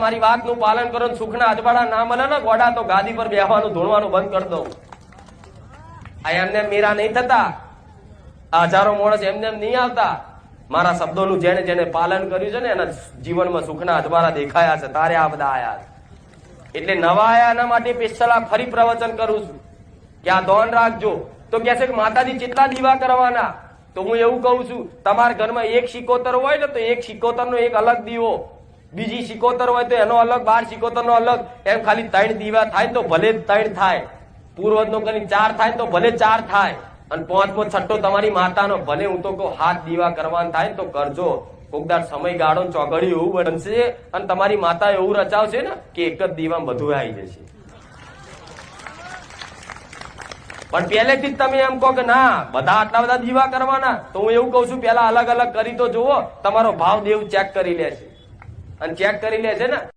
મારી વાતનું પાલન કરો સુખના અજવાળા ના મળે ને ગોડા તો ગાદી પર બેહવાનું, ધોણવાનું બંધ કરી દઉં. એમને મીરા નહીં થતા. હજારો માણસ એમને એમ નહીં આવતા. મારા શબ્દોનું જેને જેને પાલન કર્યું છે ને એના જીવનમાં સુખના અજવાળા દેખાયા છે. તારે આ બધા આયા. એટલે નવા આયા એના માટે સ્પેશિયલ ફરી પ્રવચન કરું છું. કે આ ધોન રાખજો. તો કે છે કે માતાજી કેટલા દીવા કરવાના. તો હું એવું કહું છું, તમારા ઘરમાં એક શિકોતર હોય ને તો એક શિકોતર નો એક અલગ દીવો. બીજી સિકોતર હોય તો એનો અલગ, બાર સિકોતર નો અલગ. એમ ખાલી ત્રણ દીવા થાય તો ભલે ત્રણ થાય. પૂર્વજ નો કરી ચાર થાય તો ભલે ચાર થાય. અને પાંચમો છઠ્ઠો તમારી માતાનો, ભલે હું તો કહું હાથ દીવા કરવાનું થાય તો કરજો. કોકદાર સમય ગાળો ચોગડી એવું બનશે અને તમારી માતા એવું રચાવશે ને કે એક જ દીવામાં બધું આવી જશે. પણ પહેલેથી જ તમે એમ કહો કે ના, બધા આટલા બધા દીવા કરવાના. તો હું એવું કહું છું પેલા અલગ અલગ કરી તો જુઓ. તમારો ભાવ દેવ ચેક કરી લે છે અને ચેક કરી લે છે ને.